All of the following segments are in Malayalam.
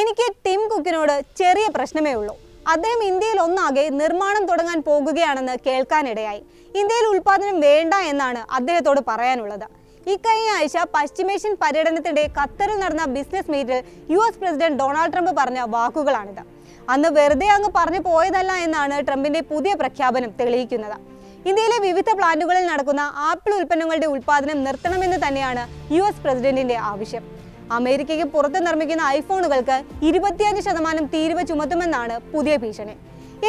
എനിക്ക് ടിം കുക്കിനോട് ചെറിയ പ്രശ്നമേ ഉള്ളൂ. അദ്ദേഹം ഇന്ത്യയിൽ ഒന്നാകെ നിർമ്മാണം തുടങ്ങാൻ പോകുകയാണെന്ന് കേൾക്കാനിടയായി. ഇന്ത്യയിൽ ഉൽപാദനം വേണ്ട എന്നാണ് അദ്ദേഹത്തോട് പറയാനുള്ളത്. ഇക്കഴിഞ്ഞ ആഴ്ച പശ്ചിമേഷ്യൻ പര്യടനത്തിന്റെ ഖത്തറിൽ നടന്ന ബിസിനസ് മീറ്റിൽ U S president Donald Trump പറഞ്ഞ വാക്കുകളാണിത്. അന്ന് വെറുതെ അങ്ങ് പറഞ്ഞു പോയതല്ല എന്നാണ് ട്രംപിന്റെ പുതിയ പ്രഖ്യാപനം തെളിയിക്കുന്നത്. ഇന്ത്യയിലെ വിവിധ പ്ലാന്റുകളിൽ നടക്കുന്ന ആപ്പിൾ ഉൽപ്പന്നങ്ങളുടെ ഉൽപ്പാദനം നിർത്തണമെന്ന് തന്നെയാണ് യു എസ് പ്രസിഡന്റിന്റെ ആവശ്യം. അമേരിക്കയ്ക്ക് പുറത്ത് നിർമ്മിക്കുന്ന ഐഫോണുകൾക്ക് ഇരുപത്തിയഞ്ച് ശതമാനം തീരുവ ചുമത്തുമെന്നാണ് പുതിയ ഭീഷണി.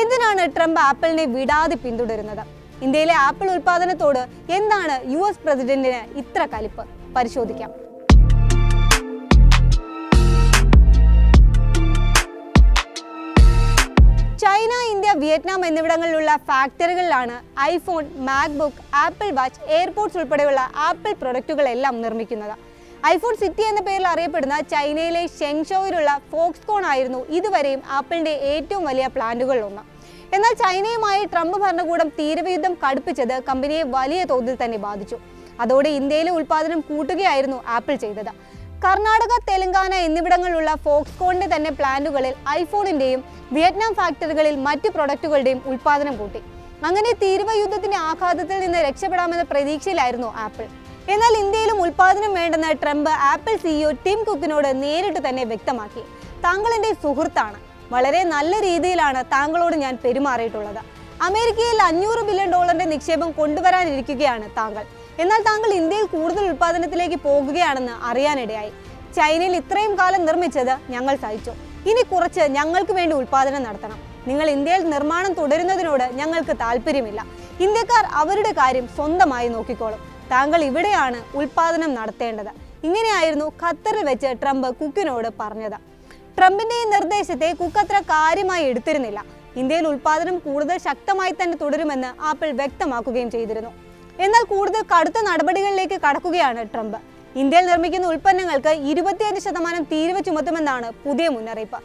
എന്തിനാണ് ട്രംപ് ആപ്പിളിനെ വിടാതെ പിന്തുടരുന്നത്? ഇന്ത്യയിലെ ആപ്പിൾ ഉൽപ്പാദനത്തോട് എന്താണ് യു എസ് പ്രസിഡന്റിന് ഇത്ര കലിപ്പ്? പരിശോധിക്കാം. ചൈന ഇന്ത്യ വിയറ്റ്നാം എന്നിവിടങ്ങളിലുള്ള ഫാക്ടറികളിലാണ് iPhone MacBook Apple watch AirPods ഉൾപ്പെടെയുള്ള ആപ്പിൾ പ്രൊഡക്റ്റുകളെല്ലാം നിർമ്മിക്കുന്നത്. ഐഫോൺ സിറ്റി എന്ന പേരിൽ അറിയപ്പെടുന്ന ചൈനയിലെ ഷെങ്ഷോയിലുള്ള ഫോക്സ്കോൺ ആയിരുന്നു ഇതുവരെയും ആപ്പിളിന്റെ ഏറ്റവും വലിയ പ്ലാന്റുകളിലൊന്ന്. എന്നാൽ ചൈനയുമായി ട്രംപ് ഭരണകൂടം തീരവയുദ്ധം കടുപ്പിച്ചത് കമ്പനിയെ വലിയ തോതിൽ തന്നെ ബാധിച്ചു. അതോടെ ഇന്ത്യയിലെ ഉൽപ്പാദനം കൂട്ടുകയായിരുന്നു ആപ്പിൾ ചെയ്തത്. കർണാടക തെലങ്കാന എന്നിവിടങ്ങളിലുള്ള ഫോക്സ്കോണിന്റെ തന്നെ പ്ലാന്റുകളിൽ ഐഫോണിന്റെയും വിയറ്റ്നാം ഫാക്ടറികളിൽ മറ്റു പ്രൊഡക്റ്റുകളുടെയും ഉൽപ്പാദനം കൂട്ടി. അങ്ങനെ തീരുവ യുദ്ധത്തിന്റെ ആഘാതത്തിൽ നിന്ന് രക്ഷപ്പെടാമെന്ന പ്രതീക്ഷയിലായിരുന്നു ആപ്പിൾ. എന്നാൽ ഇന്ത്യയിലും ഉൽപാദനം വേണ്ടെന്ന് ട്രംപ് ആപ്പിൾ സിഇഒ ടിം കുക്കിനോട് നേരിട്ട് തന്നെ വ്യക്തമാക്കി. താങ്കൾ എന്റെ സുഹൃത്താണ്. വളരെ നല്ല രീതിയിലാണ് താങ്കളോട് ഞാൻ പെരുമാറിയിട്ടുള്ളത്. അമേരിക്കയിൽ അഞ്ഞൂറ് ബില്യൺ ഡോളറിന്റെ നിക്ഷേപം കൊണ്ടുവരാനിരിക്കുകയാണ് താങ്കൾ. എന്നാൽ താങ്കൾ ഇന്ത്യയിൽ കൂടുതൽ ഉൽപാദനത്തിലേക്ക് പോകുകയാണെന്ന് അറിയാനിടയായി. ചൈനയിൽ ഇത്രയും കാലം നിർമ്മിച്ചത് ഞങ്ങൾ സഹിച്ചു. ഇനി കുറച്ച് ഞങ്ങൾക്ക് വേണ്ടി ഉൽപാദനം നടത്തണം. നിങ്ങൾ ഇന്ത്യയിൽ നിർമ്മാണം തുടരുന്നതിനോട് ഞങ്ങൾക്ക് താല്പര്യമില്ല. ഇന്ത്യക്കാർ അവരുടെ കാര്യം സ്വന്തമായി നോക്കിക്കോളും. താങ്കൾ ഇവിടെയാണ് ഉൽപാദനം നടത്തേണ്ടത്. ഇങ്ങനെയായിരുന്നു ഖത്തറിൽ വെച്ച് ട്രംപ് കുക്കിനോട് പറഞ്ഞത്. ട്രംപിന്റെ ഈ നിർദ്ദേശത്തെ കുക്ക് അത്ര കാര്യമായി എടുത്തിരുന്നില്ല. ഇന്ത്യയിൽ ഉൽപാദനം കൂടുതൽ ശക്തമായി തന്നെ തുടരുമെന്ന് ആപ്പിൾ വ്യക്തമാക്കുകയും ചെയ്തിരുന്നു. എന്നാൽ കൂടുതൽ കടുത്ത നടപടികളിലേക്ക് കടക്കുകയാണ് ട്രംപ്. ഇന്ത്യയിൽ നിർമ്മിക്കുന്ന ഉൽപ്പന്നങ്ങൾക്ക് ഇരുപത്തിയഞ്ച് ശതമാനം തീരുവ ചുമത്തുമെന്നാണ് പുതിയ മുന്നറിയിപ്പ്.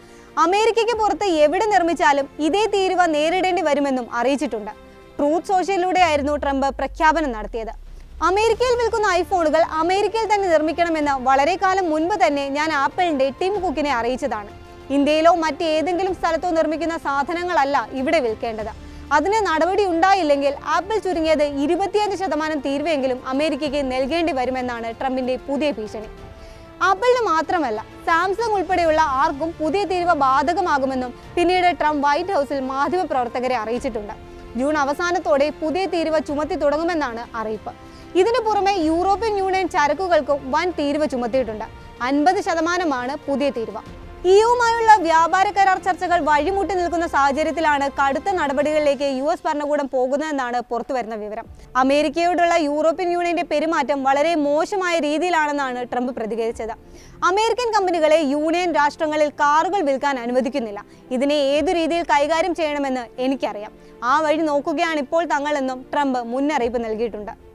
അമേരിക്കയ്ക്ക് പുറത്ത് എവിടെ നിർമ്മിച്ചാലും ഇതേ തീരുവ നേരിടേണ്ടി വരുമെന്നും അറിയിച്ചിട്ടുണ്ട്. ട്രൂത്ത് സോഷ്യലിലൂടെയായിരുന്നു ട്രംപ് പ്രഖ്യാപനം നടത്തിയത്. അമേരിക്കയിൽ വിൽക്കുന്ന ഐഫോണുകൾ അമേരിക്കയിൽ തന്നെ നിർമ്മിക്കണമെന്ന് വളരെ കാലം മുൻപ് തന്നെ ഞാൻ ആപ്പിളിന്റെ ടിം കുക്കിനെ അറിയിച്ചതാണ്. ഇന്ത്യയിലോ മറ്റേതെങ്കിലും സ്ഥലത്തോ നിർമ്മിക്കുന്ന സാധനങ്ങളല്ല ഇവിടെ വിൽക്കേണ്ടത്. അതിന് നടപടി ഉണ്ടായില്ലെങ്കിൽ ആപ്പിൾ ചുരുങ്ങിയത് ഇരുപത്തിയഞ്ച് ശതമാനം തീരുവെങ്കിലും അമേരിക്കയ്ക്ക് നൽകേണ്ടി വരുമെന്നാണ് ട്രംപിന്റെ പുതിയ ഭീഷണി. ആപ്പിളിന് മാത്രമല്ല സാംസങ് ഉൾപ്പെടെയുള്ള ആർക്കും പുതിയ തീരുവ ബാധകമാകുമെന്നും പിന്നീട് ട്രംപ് വൈറ്റ് ഹൗസിൽ മാധ്യമപ്രവർത്തകരെ അറിയിച്ചിട്ടുണ്ട്. ജൂൺ അവസാനത്തോടെ പുതിയ തീരുവ ചുമത്തി തുടങ്ങുമെന്നാണ് അറിയിപ്പ്. ഇതിനു പുറമെ യൂറോപ്യൻ യൂണിയൻ ചരക്കുകൾക്കും വൻ തീരുവ ചുമത്തിയിട്ടുണ്ട്. അൻപത് ശതമാനമാണ് പുതിയ തീരുവ. ഇയുമായുള്ള വ്യാപാര കരാർ ചർച്ചകൾ വഴിമുട്ടി നിൽക്കുന്ന സാഹചര്യത്തിലാണ് കടുത്ത നടപടികളിലേക്ക് യു എസ് ഭരണകൂടം പോകുന്നതെന്നാണ് പുറത്തുവരുന്ന വിവരം. അമേരിക്കയോടുള്ള യൂറോപ്യൻ യൂണിയന്റെ പെരുമാറ്റം വളരെ മോശമായ രീതിയിലാണെന്നാണ് ട്രംപ് പ്രതികരിച്ചത്. അമേരിക്കൻ കമ്പനികളെ യൂണിയൻ രാഷ്ട്രങ്ങളിൽ കാറുകൾ വിൽക്കാൻ അനുവദിക്കുന്നില്ല. ഇതിനെ ഏതു രീതിയിൽ കൈകാര്യം ചെയ്യണമെന്ന് എനിക്കറിയാം. ആ വഴി നോക്കുകയാണ് ഇപ്പോൾ തങ്ങളെന്നും ട്രംപ് മുന്നറിയിപ്പ് നൽകിയിട്ടുണ്ട്.